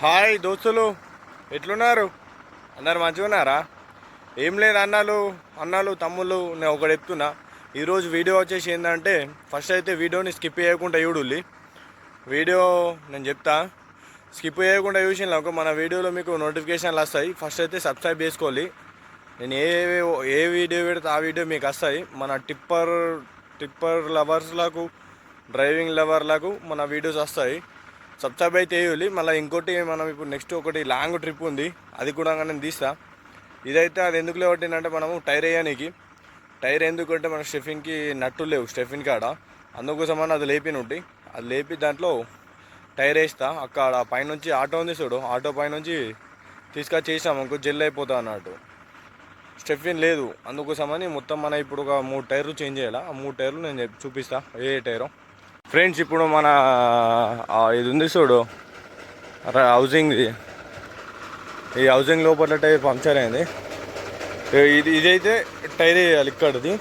Hi దోస్తులు ఎట్లున్నారు? అందరు మంచిగా ఉన్నారా? ఏం లేదు అన్నాలు అన్నాలు తమ్ముళ్ళు నేను ఒకటి చెప్తున్నా. ఈరోజు వీడియో వచ్చేసి ఏంటంటే ఫస్ట్ అయితే వీడియోని స్కిప్ చేయకుండా చూడుల్లి వీడియో నేను చెప్తా. స్కిప్ చేయకుండా చూసినాక మన వీడియోలో మీకు నోటిఫికేషన్లు వస్తాయి. ఫస్ట్ అయితే సబ్స్క్రైబ్ చేసుకోవాలి. నేను ఏ ఏ వీడియో పెడితే ఆ వీడియో మీకు వస్తాయి. మన టిప్పర్ టిప్పర్ లవర్స్లకు డ్రైవింగ్ లవర్లకు మన వీడియోస్ వస్తాయి. సబ్స్క్రైబ్ అయితే వేయాలి మళ్ళీ ఇంకోటి మనం ఇప్పుడు నెక్స్ట్ ఒకటి లాంగ్ ట్రిప్ ఉంది. అది కూడా నేను తీస్తా. ఇదైతే అది ఎందుకు లేవట్టిందంటే మనము టైర్ వేయడానికి. టైర్ ఎందుకంటే మన స్టెఫిన్కి నట్టు లేవు స్టెఫిన్ కాడ. అందుకోసమని అది లేపిన నుండి అది లేపి దాంట్లో టైర్ వేస్తా. అక్కడ పైనుంచి ఆటో ఉంది చూడు. ఆటో పైనుంచి తీసుకొచ్చి వేసాం ఇంకో జెల్ అయిపోతా అన్నట్టు. స్టెఫిన్ లేదు. అందుకోసమని మొత్తం మన ఇప్పుడు ఒక మూడు టైర్లు చేంజ్ చేయాలి? ఆ మూడు టైర్లు నేను చెప్- చూపిస్తా. ఏ ఏ టైరు? ఫ్రెండ్స్ ఇప్పుడు మన ఇది ఉంది చూడు. ర- హౌసింగ్ది ఈ హౌసింగ్ లోపల టైర్ పంక్చర్ అయింది. ఇది ఇదైతే టైర్ వేయాలి ఇక్కడది.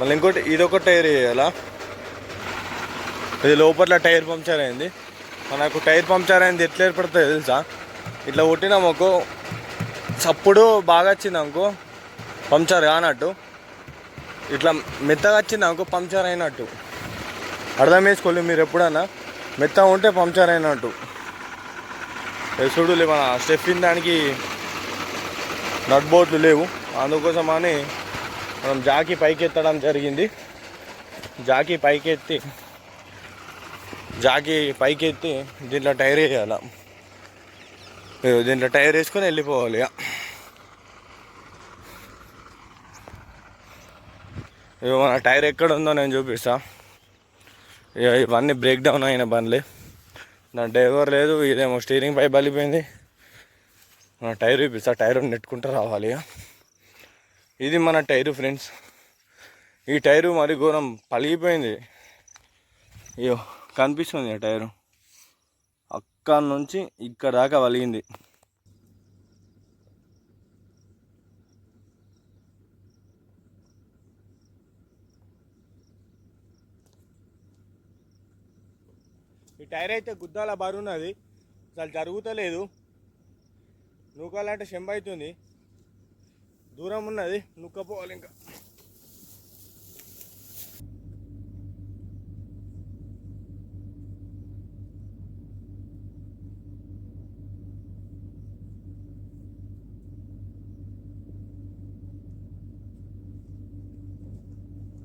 మళ్ళీ ఇంకోటి ఇది ఒక టైర్ వేయాలా? ఇది లోపల టైర్ పంక్చర్ అయింది. మనకు టైర్ పంక్చర్ అయింది ఎట్లా ఏర్పడుతుంది తెలుసా? ఇట్లా కొట్టినామనుకో చప్పుడు బాగా వచ్చింది అనుకో పంక్చర్ కానట్టు. ఇట్లా మెత్తగా వచ్చింది అనుకో పంక్చర్ అయినట్టు. అర్థం చేసుకోలేదు మీరు ఎప్పుడన్నా. మెత్తగా ఉంటే పంచర్ అయినట్టు. చూడు చూడులే మన స్టెఫిన్ దానికి నట్ బోట్లు లేవు. అందుకోసం అని మనం జాకీ పైకి ఎత్తడం జరిగింది. జాకీ పైకి ఎత్తి జాకీ పైకి ఎత్తి దీంట్లో టైర్ వేయాల. దీంట్లో టైర్ వేసుకొని వెళ్ళిపోవాలి ఇక మన టైర్ ఎక్కడ ఉందో నేను చూపిస్తాను ఇవన్నీ బ్రేక్ డౌన్ అయిన బండ్లే. దాని డ్రైవర్ లేదు ఇదేమో స్టీరింగ్ పై బలిపోయింది నా టైర్ ఇప్పిస్తా టైర్ నెట్టుకుంటూ రావాలి ఇక ఇది మన టైరు ఫ్రెండ్స్. ఈ టైరు మరి ఘోరం పలిగిపోయింది అయ్యో కనిపిస్తుంది ఆ టైరు. అక్కడ నుంచి ఇక్కడ దాకా వలిగింది ఈ టైర్ అయితే గుద్దాల బరువున్నది అసలు జరుగుతలేదు. నూకాలంటే షెంబ అవుతుంది. దూరం ఉన్నది. నూక్కపోవాలి ఇంకా.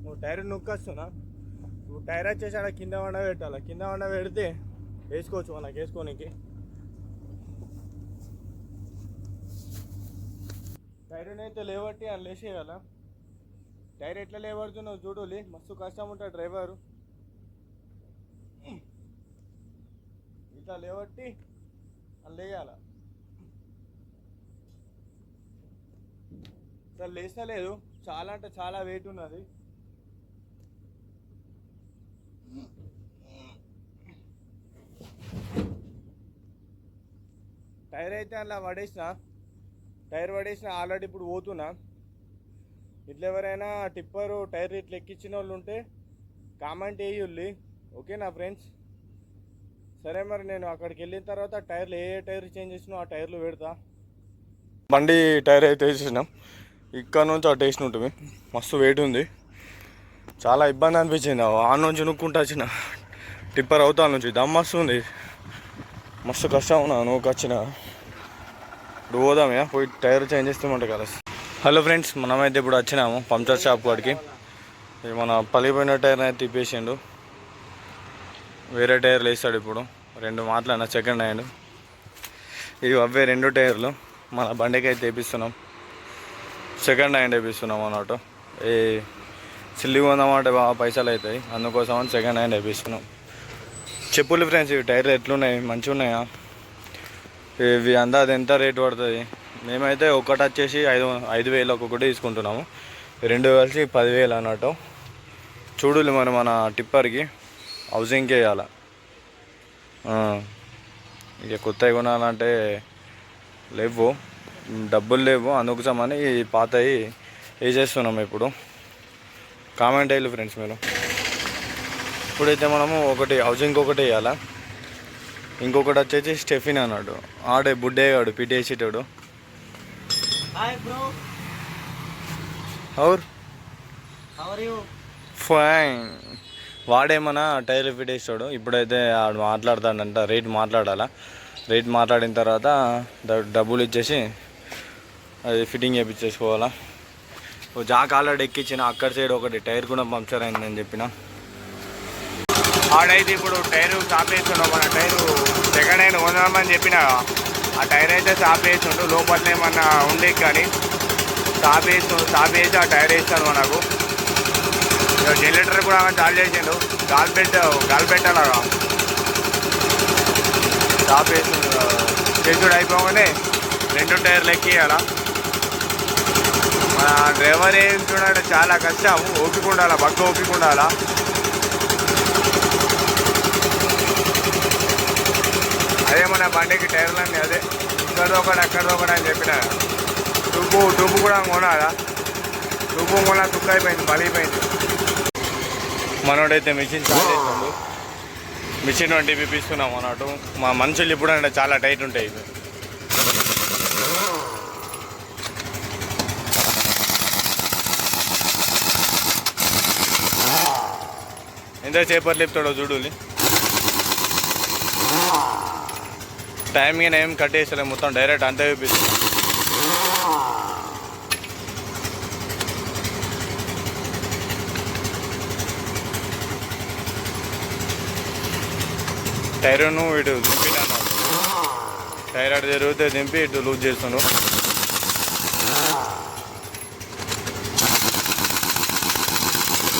నువ్వు టైర్ నొక్కొస్తున్నా నువ్వు టైర్ వచ్చేసి ఆడ కింద వండ పెట్టాలి? కింద వండ పెడితే వేసుకోవచ్చు మనకి వేసుకోనికి. టైర్ అయితే లేవట్టి అని లేచేయాల. టైర్ ఎట్లా లేబడుతున్నావు చూడాలి మస్తు కష్టం ఉంటుంది డ్రైవరు. ఇట్లా లేవట్టి అని లేయాల. అసలు లేస్తలేదు. చాలా అంటే చాలా వెయిట్ ఉన్నది. టైర్ అయితే అలా పడేసిన టైర్ పడేసిన ఆల్రెడీ ఇప్పుడు పోతున్నా. ఇట్లా ఎవరైనా టిప్పరు టైర్ ఇట్లా ఎక్కించిన వాళ్ళు ఉంటే కామెంట్ వేయుల్లి ఓకేనా ఫ్రెండ్స్? సరే మరి నేను అక్కడికి వెళ్ళిన తర్వాత టైర్లు ఏ టైర్ చేంజ్ చేసినా ఆ టైర్లు పెడతా. బండి టైర్ అయితే వేసేసినాం. ఇక్కడ నుంచి అటు వేసిన ఉంటుంది మస్తు వెయిట్ ఉంది. చాలా ఇబ్బంది అనిపించింది. ఆ నుంచి నొక్కుంటా వచ్చిన. టిప్పర్ అవుతా నుంచి దమ్ వస్తుంది మస్తు కష్టం ఉన్నా నువ్వు వచ్చిన. ఇప్పుడు పోదామయ్యా పోయి టైర్ చేంజ్ చేస్తామంట కదా. హలో ఫ్రెండ్స్ మనమైతే ఇప్పుడు వచ్చినాము పంచర్ షాప్ వాడికి మన పలిపోయిన టైర్ అయితే తిప్పేసిండు. వేరే టైర్లు వేస్తాడు ఇప్పుడు. రెండు మాట్లాడిన సెకండ్ హ్యాండ్ ఇవి అవే రెండు టైర్లు. మన బండికి అయితే వేపిస్తున్నాం సెకండ్ హ్యాండ్ వేపిస్తున్నాం అన్నట్టు. ఏ సిల్లిగా కొందామంటే బాగా పైసలు అవుతాయి. అందుకోసం అని సెకండ్ హ్యాండ్ వేపిస్తున్నాం. చెప్పులు ఫ్రెండ్స్ ఇవి టైర్లు ఎట్లున్నాయి? మంచిగా ఉన్నాయా ఇవి అందాది ఎంత రేట్ పడుతుంది? మేమైతే ఒకటి వచ్చేసి ఐదు ఐదు వేలు ఒక్కొక్కటి తీసుకుంటున్నాము. రెండు కలిసి పదివేలు అన్నట్టు. చూడులు మరి మన టిప్పర్కి. హౌసింగ్కి వేయాల ఇక కొత్తవి కొనాలంటే లేవు. డబ్బులు లేవు. అందుకోసమని పాతవి వేసేస్తున్నాం ఇప్పుడు. కామెంట్ అయ్యాలి ఫ్రెండ్స్ మీరు. ఇప్పుడైతే మనము ఒకటి హౌసింగ్ ఒకటి వేయాలా? ఇంకొకటి వచ్చేసి స్టెఫిన్ అన్నాడు. ఆడే బుడ్డేగాడు పిటేసేటాడు. అవుర్? ఫైన్ వాడేమన్నా టైర్ ఫిట్ వేస్తాడు ఇప్పుడైతే ఆడు మాట్లాడతాడంట రేట్ మాట్లాడాలా? రేట్ మాట్లాడిన తర్వాత డబ్బులు ఇచ్చేసి అది ఫిట్టింగ్ చేయించేసుకోవాలా జాక్ ఆల్రెడీ ఎక్కించిన అక్కడ సైడ్ ఒకటి టైర్ కూడా పంక్చర్ అయిందని చెప్పిన. ఆడైతే ఇప్పుడు టైర్ సాప్ చేస్తున్నాం మన టైరు సెకండ్ హ్యాండ్ కొందామని చెప్పిన. ఆ టైర్ అయితే సాప్ వేస్తుండు లోపల ఏమన్నా ఉండే కానీ సాప్ చేస్తు సాప్ చేసి ఆ టైర్ వేస్తాను మనకు. జనరేటర్ కూడా చాలు చేసిండు గాలి పెట్ట గాలి పెట్టాలా స్టాప్ వేసి చేసుడు అయిపోగానే రెండు టైర్లు ఎక్కియాలా డ్రైవర్ ఏం చూడండి చాలా కష్టం. ఓపిక ఉండాలా? బక్క ఓపిక ఉండాలా? అదే మన బండికి టైర్లన్నీ అదే. ఇక్కడ ఒకటి అక్కడదో ఒకటి అని చెప్పిన. టుబ్బు టుబ్బు కూడా కొనాలా? డుబ్బు కొన తుక్క అయిపోయింది బలిపోయింది. మనోడైతే మిషన్ చాలు చేస్తుండు మిషన్ వంటి పిప్పిస్తున్నాం అన్నట్టు. మా మనుషులు ఇప్పుడు అంటే చాలా టైట్ ఉంటాయి. ఎంత చేపర్ లేపుతాడో చూడులి టైం ఏం కట్టేసలే మొత్తం డైరెక్ట్ అంతే చూపిస్తుంది టైరును ఇటు దింపినాను టైర్ అటు జరిగితే దింపి ఇటు లూజ్ చేస్తున్నాడు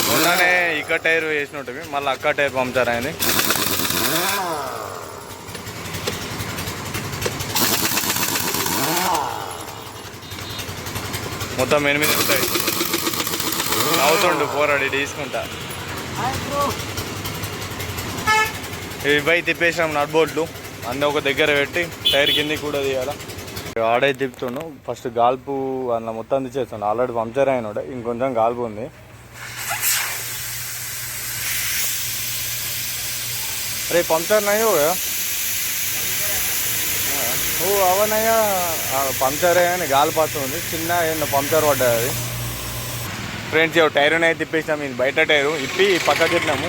మొన్ననే ఇక్కడ టైర్ వేసినట్టు మళ్ళీ అక్క టైర్ పంపుతారు ఆయన మొత్తం ఎనిమిది ఉంటాయి అవుతుండు పోరాడి తీసుకుంటా. Hi bro. ఇవి తిప్పేసాం నట్ బోట్లు అన్నీ ఒక దగ్గర పెట్టి టైర్ కింద కూడా తీయాలా. ఆడే తిప్పుతుండు. ఫస్ట్ గాల్పు అన్న మొత్తం తీసేస్తుండు. ఆల్రెడీ పంచర్ అయినాడు ఇంకొంచెం గాల్పు ఉంది. అరే नहीं हो కదా ఓ అవనయ్యా పంచర్ అని గాలి వస్తుంది చిన్న ఏమన్నా పంచర్ పడ్డది అది ఫ్రెండ్స్ ఇవ్వ టైర్ అయితే తిప్పేసినాం ఇది బయట టైరు ఇప్పి పక్కకి పెట్టినాము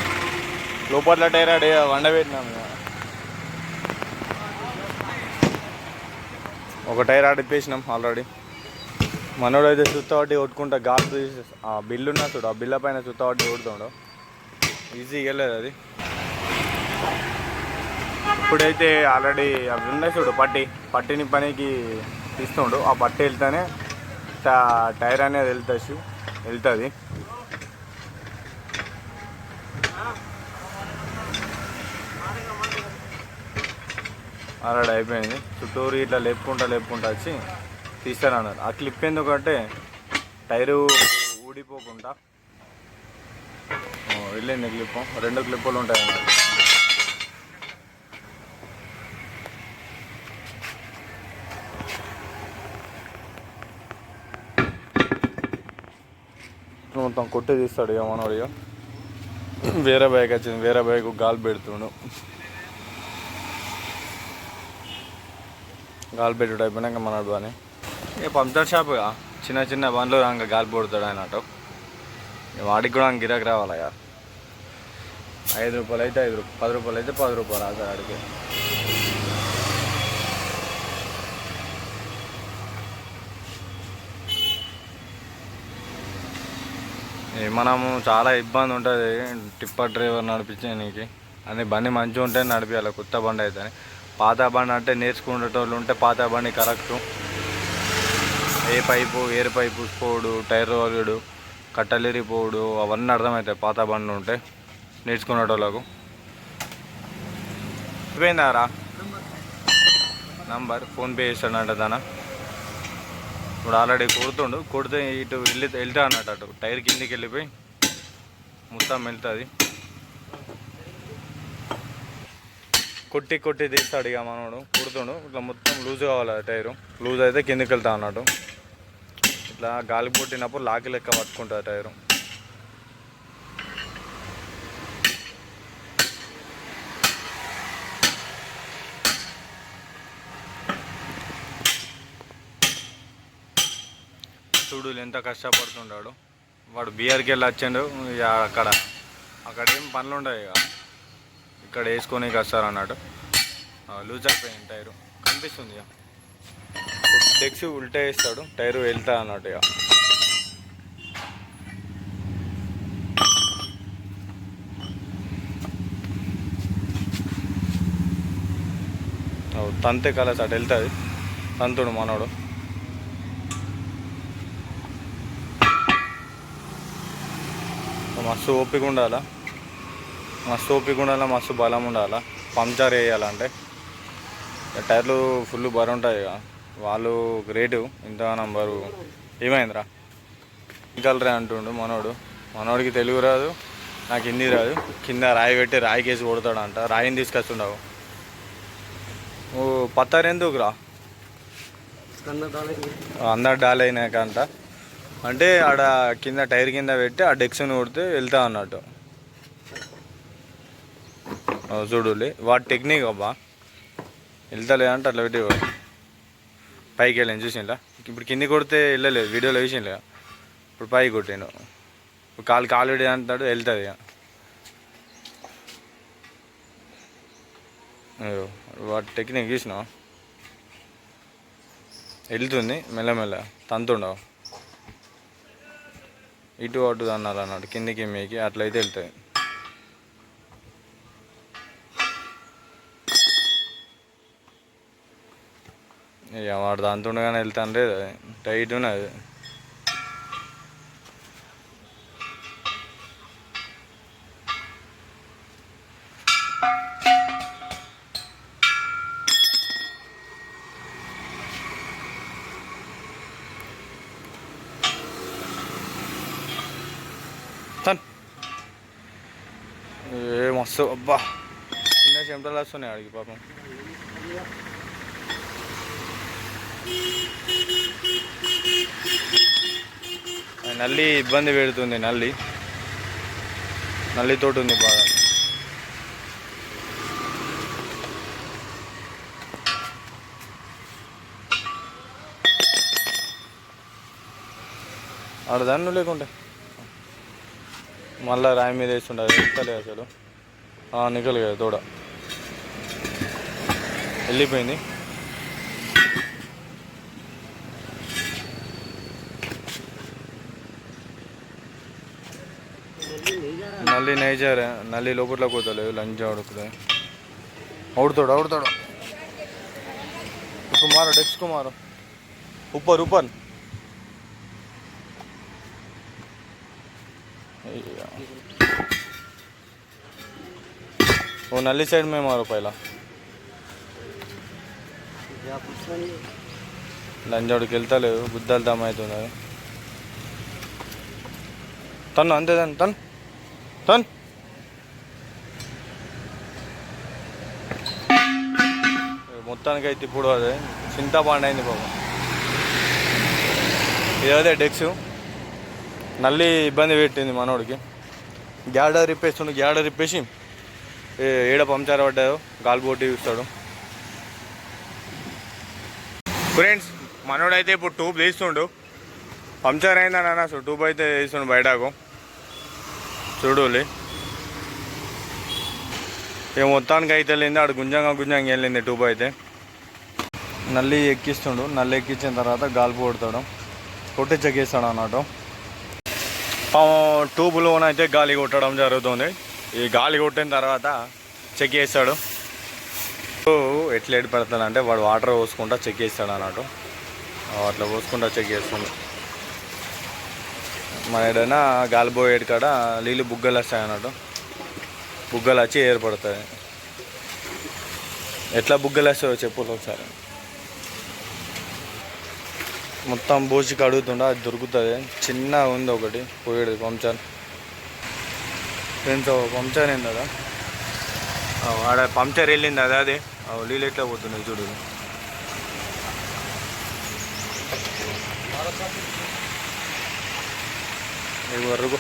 లోపల టైర్ ఆడే వండబెట్టినాము ఒక టైర్ ఆడిప్పేసినాం ఆల్రెడీ మనోడు అయితే చుత్తవాటి కొట్టుకుంటా గాలి తీసి ఆ బిల్లు ఉన్నా చూడు ఆ బిల్ల పైన చుత్తవాటి కొడుతుండవు ఈజీగా వెళ్ళలేదు అది. ఇప్పుడైతే ఆల్రెడీ అవి ఉన్నాయి చూడు పట్టి. పట్టిని పనికి తీస్తుండు. ఆ పట్టి వెళ్తేనే టైర్ అనేది వెళ్తుంది వెళ్తుంది. ఆల్రెడీ అయిపోయింది. చుట్టూరు ఇట్లా లేపుకుంటా లేపుకుంటా వచ్చి తీస్తారన్నారు ఆ క్లిప్ ఎందుకంటే టైరు ఊడిపోకుండా. వెళ్ళింది క్లిప్. రెండు క్లిప్పులు ఉంటాయి అన్నమాట మొత్తం కొట్టి తీస్తాడు ఇక మనోడు ఇక. వేరే బైక్ వచ్చింది వేరే బైక్ గాలి పెడుతుండు. గాలి పెట్టుడు అయిపోయినాక మనడు అని ఇక పంచర్ షాప్ ఇక చిన్న చిన్న బండ్లు ఇంకా గాలి పొడుతాడు అన్నట్టు వాడికి కూడా గిరాకు రావాలి ఇక. ఐదు రూపాయలు అయితే ఐదు రూపాయలు పది రూపాయలు అయితే పది రూపాయలు ఆ ఆడికి. మనము చాలా ఇబ్బంది ఉంటుంది. టిప్పర్ డ్రైవర్ నడిపించడానికి అని బండి మంచిగా ఉంటే నడిపించాలి కొత్త బండి అయితే పాత బండి అంటే నేర్చుకునేటోళ్ళు ఉంటే పాత బండి కరెక్ట్. ఏ పైపు ఏరు పైపు పోడు టైర్ వరుగుడు కట్టలిరిపోడు అవన్నీ అర్థమవుతాయి పాత బండ్లు ఉంటే నేర్చుకునేటోళ్ళకు. అయిపోయిందారా నంబర్ ఫోన్పే చేస్తాడంట దానా. ఇప్పుడు ఆల్రెడీ కొడుతుండు. కొడితే ఇటు వెళ్ళి వెళ్తా అన్నట్టు అటు టైర్ కిందికి వెళ్ళిపోయి మొత్తం వెళ్తుంది. కొట్టి కొట్టి తీస్తాడు ఇక మనోడు. కొడుతుండు. ఇట్లా మొత్తం లూజ్ కావాలి ఆ టైరు. లూజ్ అయితే కిందికి వెళ్తా అన్నట్టు. ఇట్లా గాలి పుట్టినప్పుడు లాకి లెక్క పట్టుకుంటుంది టైరు చూడు ఎంత కష్టపడుతుంటాడు. వాడు బీఆర్కి వెళ్ళి వచ్చిండు ఇక అక్కడ అక్కడ ఏం పనులు ఉండవు ఇక. ఇక్కడ వేసుకొని వస్తారు అన్నట్టు లూజ్ అయిపోయింది టైరు. కనిపిస్తుంది ఇక. డెక్స్ ఉల్టా వేస్తాడు టైరు వెళ్తా అన్నట్టు ఇక. తంతే కలర్స్ అటు వెళ్తుంది. తంతుడు మనోడు. మస్తు ఓపిక ఉండాలా? మస్తు ఓపిక ఉండాలా? మస్తు బలం ఉండాలా? పంచర్ వేయాలంటే టైర్లు ఫుల్ బరువు ఉంటాయి ఇక. వాళ్ళు రేటు ఇంత నంబరు. ఏమైందిరా? ఇంకలరే అంటుండు మనోడు. మనోడికి తెలుగు రాదు నాకు హిందీ రాదు. కింద రాయి పెట్టి రాయి కేసి కొడతాడంట. రాయిని తీసుకొస్తుండవు. ఓ పత్తారు ఎందుకురా? అందరు డాల్ అయినాక అంట అంటే ఆడ కింద టైర్ కింద పెట్టి ఆ డెక్స్ని కొడితే వెళ్తా అన్నట్టు. చూడులే. వాటి టెక్నిక్ అబ్బా. వెళ్తలేదంటే అట్లా పెట్టి పైకి వెళ్ళాను చూసిందా ఇప్పుడు కింది కొడితే వెళ్ళలేదు వీడియోలో వేసింలే ఇప్పుడు పైకి కొట్టాను ఇప్పుడు కాలు కాలు పెట్టి అంటాడు వెళ్తుంది ఇక. అయ్యో వాటి టెక్నిక్ చూసినావు? వెళ్తుంది మెల్లమెల్ల తంతుండవు? ఇటు అటు అన్నారు అన్నట్టు కిందికి మీకి అట్లయితే వెళ్తాయి. ఇక వాడు తంతుండగానే వెళ్తాను లేదు టైట్ ఉన్నది. తన్ ఏ మస్తు అబ్బా. చిన్న చెమటలు వస్తున్నాయి అడిగి పాపం. ఆ నల్లి ఇబ్బంది పెడుతుంది నల్లి. నల్లితోటి ఉంది బాగా. ఆడ దాన్ని లేకుంటే. మళ్ళీ రాయి మీద వేసి అది ఎక్కలే అసలు. నికలు కదా తోడ. వెళ్ళిపోయింది. నల్లి నైజారే నల్లి లోపట్లోకి పోతలేదు లంచ్ ఆడుకుతాయి అవుడుతాడు అవుడుతాడు. కుమారు డెక్స్ కుమారు ఉప్పర్ ఉప్పర్. वो नली साइड में मारो पहला లంజాడికి వెళ్తలేదు గుద్దాలు దమ్ అవుతుంది తను అంతే తను తను తను మొత్తానికి అయితే ఇప్పుడు అదే చింతాపాండ్ అయింది బాబు ఇదే డెక్స్ నల్లి ఇబ్బంది పెట్టింది మనోడికి. గ్యాడ ఇప్పేస్తుండు గ్యాడ ఇప్పేసి ఏడ పంచర్ పడ్డాయో గాలిపోటీ చూస్తాడు. ఫ్రెండ్స్ మనోడైతే ఇప్పుడు ట్యూబ్ తీస్తుండు. పంచర్ అయిందని అన్న అసలు ట్యూబ్ అయితే తీస్తుండు బయటకు. చూడులే. ఇక మొత్తానికి అయితే వెళ్ళింది ఆడు గుంజంగా గుంజంగా వెళ్ళింది ట్యూబ్ అయితే. నల్లి ఎక్కిస్తుండు నల్లి ఎక్కించిన తర్వాత గాలిపు కొడతాడు కొట్టి చెక్కిస్తాడు అన్నట్టు. ట్యూబ్లోన అయితే గాలి కొట్టడం జరుగుతుంది. ఈ గాలి కొట్టిన తర్వాత చెక్ చేస్తాడు. ఎట్లా ఎటు అంటే వాడు వాటర్ పోసుకుంటా చెక్ చేస్తాడు అన్నట్టు. అట్లా పోసుకుంటా చెక్ చేస్తుంది మన ఏడైనా గాలి పోయేడు కాడ నీళ్ళు బుగ్గలు వస్తాయి అన్నట్టు. బుగ్గలు వచ్చి ఏర్పడతాయి. ఎట్లా బుగ్గలు వస్తాయో చెప్పు ఒకసారి. మొత్తం బోసికి కడుగుతుండ అది దొరుకుతుంది. చిన్న ఉంది ఒకటి పోయేది పంచర్. ఫ్రెండ్స్ పంచర్ అయింది కదా. ఆడ పంచర్ వెళ్ళింది అదే. అది నీళ్ళు ఎట్లా పోతున్నాయి చూడు. వరకు.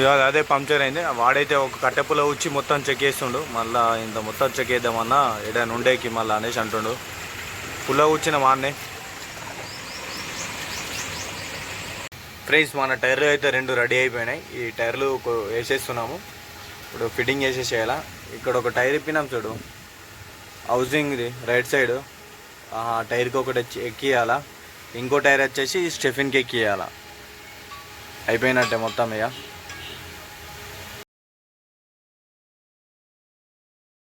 ఇక అదే పంక్చర్ అయింది. వాడైతే ఒక కట్టెపుల వచ్చి మొత్తం చెక్ చేస్తుండు. మళ్ళీ ఇంత మొత్తం చెక్ చేద్దామన్నా ఏడైనా ఉండేకి మళ్ళీ అనేసి అంటుండు. పుల్ల కూర్చిన వాడినే. ఫ్రెండ్స్ మన టైర్లు అయితే రెండు రెడీ అయిపోయినాయి. ఈ టైర్లు వేసేస్తున్నాము. ఇప్పుడు ఫిట్టింగ్ వేసేసేయాలా ఇక్కడ ఒక టైర్ ఇప్పినాం చూడు. హౌసింగ్ది రైట్ సైడ్. ఆ టైర్కి ఒకటి ఎక్కియాల ఇంకో టైర్ వచ్చేసి స్టెఫిన్కి ఎక్కియాల అయిపోయినట్టే మొత్తం ఇక.